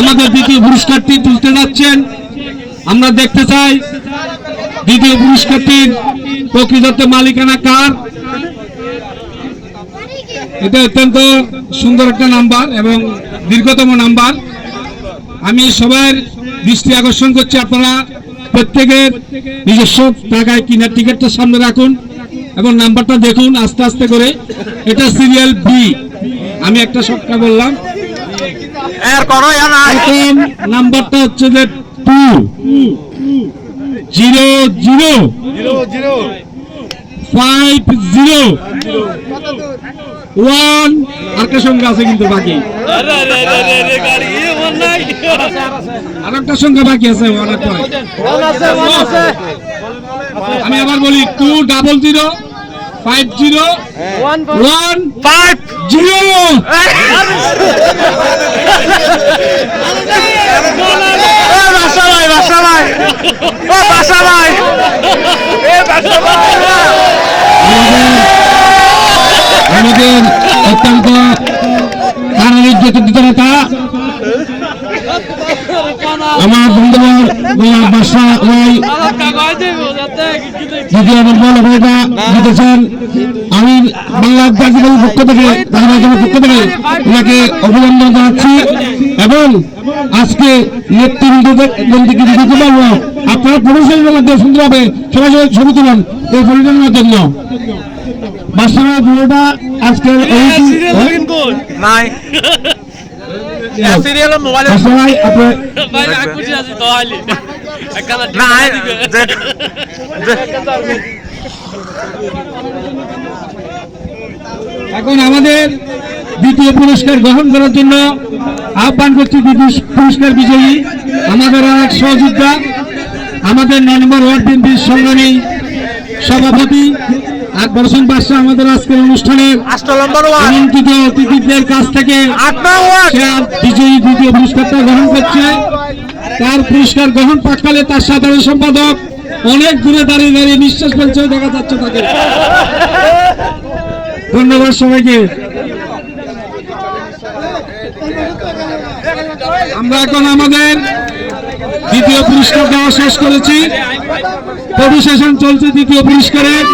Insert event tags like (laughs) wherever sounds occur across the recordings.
আমাদের দ্বিতীয় পুরস্কারটি তুলতে যাচ্ছেন। আমরা দেখতে চাই দ্বিতীয় পুরস্কারটির প্রকৃত মালিকানা কার। এটা অত্যন্ত সুন্দর একটা নাম্বার এবং দীর্ঘতম নাম্বার। আমি সবার দৃষ্টি আকর্ষণ করছি আপনারা প্রত্যেকের নিজস্ব টাকায় কিনার টিকিটটা সামনে রাখুন এবং নাম্বারটা দেখুন আস্তে আস্তে করে। এটা সিরিয়াল বি আমি একটা সংখ্যা বললাম। নাম্বারটা হচ্ছে যে two. Zero. Zero zero. Five zero. One আরেকটা সংখ্যা আছে কিন্তু বাকি। আর একটা সংখ্যা বাকি আছে পরে আমি আবার বলি two double zero five zero one five zero (laughs) বাসা ভাই বাসা ভাই ও বাসা ভাই এ বাসা ভাই অত্যন্ত কারানির্যাত নেতা আমার বন্ধুবর বাসা আমি বাংলা পক্ষ থেকে, বাংলাদেশের পক্ষ থেকে ওনাকে অভিনন্দন জানাচ্ছি এবং আজকে নেতৃবৃন্দকে মন্ত্রীকে দিতে পারব। আপনারা পরিষদের মধ্যে সুন্দরভাবে সবাই ছবি তুলেন এই পরিচালনার জন্য। বাসার পুরোটা আজকের অনুষ্ঠান- নাই। নাই এখন আমাদের দ্বিতীয় পুরস্কার গ্রহণ করার জন্য আহ্বান করছি দ্বিতীয় পুরস্কার বিজয়ী। আমাদের অনেক সহযোদ্ধা আমাদের নয় নম্বর ওয়ার্ড বিএনপির সংগ্রামী সভাপতি আকবর হোসেন বাদশাহ আমাদের আজকের অনুষ্ঠানের আমন্ত্রিত অতিথিদের কাছ থেকে বিজয়ী দ্বিতীয় পুরস্কারটা গ্রহণ করছে। তার পুরস্কার গ্রহণ পাককালে তার সাধারণ সম্পাদক অনেক দূরে দাঁড়িয়ে দাঁড়িয়ে নিঃশ্বাস ফেলছে দেখা যাচ্ছে তাকে। ধন্যবাদ সবাইকে। আমরা এখন আমাদের দ্বিতীয় পুরস্কার দেওয়া শেষ করেছি। ফটো সেশন চলছে দ্বিতীয় পুরস্কারের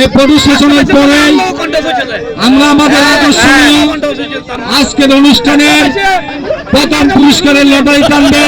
এই ফটো সেশনের পরে আমরা আমাদের আকর্ষণীয় আজকের অনুষ্ঠানের প্রথম পুরস্কারের লটারি টানবেন।